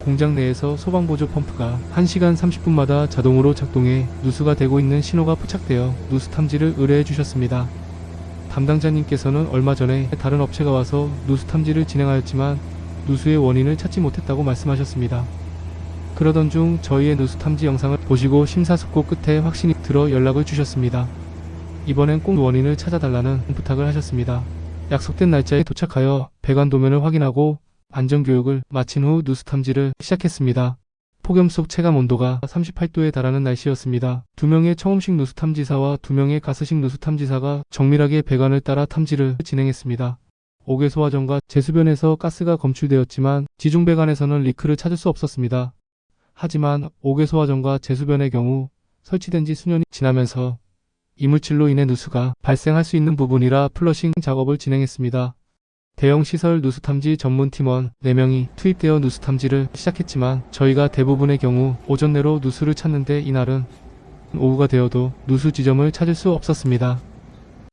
공장 내에서 소방보조 펌프가 1시간 30분마다 자동으로 작동해 누수가 되고 있는 신호가 포착되어 누수 탐지를 의뢰해 주셨습니다. 담당자님께서는 얼마 전에 다른 업체가 와서 누수 탐지를 진행하였지만 누수의 원인을 찾지 못했다고 말씀하셨습니다. 그러던 중 저희의 누수 탐지 영상을 보시고 심사숙고 끝에 확신이 들어 연락을 주셨습니다. 이번엔 꼭 원인을 찾아달라는 부탁을 하셨습니다. 약속된 날짜에 도착하여 배관 도면을 확인하고 안전교육을 마친 후 누수 탐지를 시작했습니다. 폭염 속 체감 온도가 38도에 달하는 날씨였습니다. 두 명의 청음식 누수 탐지사와 두 명의 가스식 누수 탐지사가 정밀하게 배관을 따라 탐지를 진행했습니다. 옥외 소화전과 제수변에서 가스가 검출되었지만 지중 배관에서는 리크를 찾을 수 없었습니다. 하지만 옥외 소화전과 제수변의 경우 설치된 지 수년이 지나면서 이물질로 인해 누수가 발생할 수 있는 부분이라 플러싱 작업을 진행했습니다. 대형 시설 누수 탐지 전문 팀원 4명이 투입되어 누수 탐지를 시작했지만 저희가 대부분의 경우 오전 내로 누수를 찾는데 이날은 오후가 되어도 누수 지점을 찾을 수 없었습니다.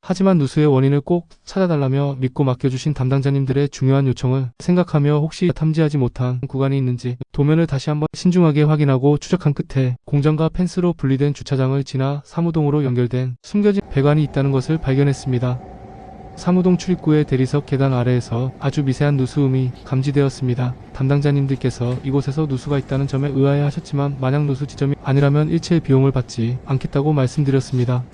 하지만 누수의 원인을 꼭 찾아달라며 믿고 맡겨주신 담당자님들의 중요한 요청을 생각하며 혹시 탐지하지 못한 구간이 있는지 도면을 다시 한번 신중하게 확인하고 추적한 끝에 공장과 펜스로 분리된 주차장을 지나 사무동으로 연결된 숨겨진 배관이 있다는 것을 발견했습니다. 사무동 출입구의 대리석 계단 아래에서 아주 미세한 누수음이 감지되었습니다. 담당자님들께서 이곳에서 누수가 있다는 점에 의아해 하셨지만 만약 누수 지점이 아니라면 일체의 비용을 받지 않겠다고 말씀드렸습니다.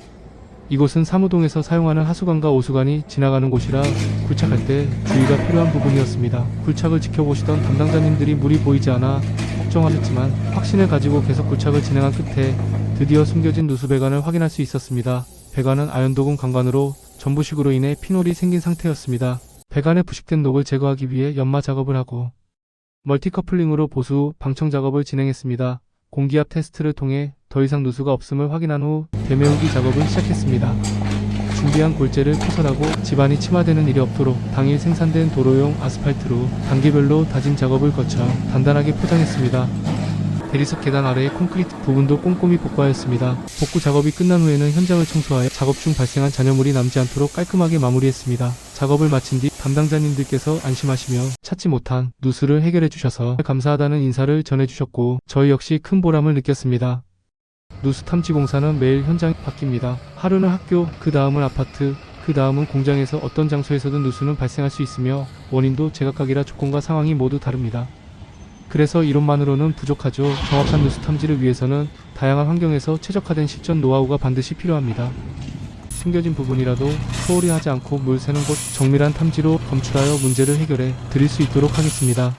이곳은 사무동에서 사용하는 하수관과 오수관이 지나가는 곳이라 굴착할 때 주의가 필요한 부분이었습니다. 굴착을 지켜보시던 담당자님들이 물이 보이지 않아 걱정하셨지만 확신을 가지고 계속 굴착을 진행한 끝에 드디어 숨겨진 누수 배관을 확인할 수 있었습니다. 배관은 아연도금 강관으로 전부식으로 인해 피놀이 생긴 상태였습니다. 배관에 부식된 녹을 제거하기 위해 연마 작업을 하고 멀티커플링으로 보수 후 방청 작업을 진행했습니다. 공기압 테스트를 통해 더 이상 누수가 없음을 확인한 후 대매우기 작업을 시작했습니다. 준비한 골재를 포설하고 집안이 침하되는 일이 없도록 당일 생산된 도로용 아스팔트로 단계별로 다짐 작업을 거쳐 단단하게 포장했습니다. 대리석 계단 아래의 콘크리트 부분도 꼼꼼히 복구하였습니다. 복구 작업이 끝난 후에는 현장을 청소하여 작업 중 발생한 잔여물이 남지 않도록 깔끔하게 마무리했습니다. 작업을 마친 뒤 담당자님들께서 안심하시며 찾지 못한 누수를 해결해 주셔서 감사하다는 인사를 전해주셨고 저희 역시 큰 보람을 느꼈습니다. 누수 탐지 공사는 매일 현장이 바뀝니다. 하루는 학교, 그 다음은 아파트, 그 다음은 공장에서 어떤 장소에서든 누수는 발생할 수 있으며 원인도 제각각이라 조건과 상황이 모두 다릅니다. 그래서 이론만으로는 부족하죠. 정확한 누수 탐지를 위해서는 다양한 환경에서 최적화된 실전 노하우가 반드시 필요합니다. 숨겨진 부분이라도 소홀히 하지 않고 물 새는 곳 정밀한 탐지로 검출하여 문제를 해결해 드릴 수 있도록 하겠습니다.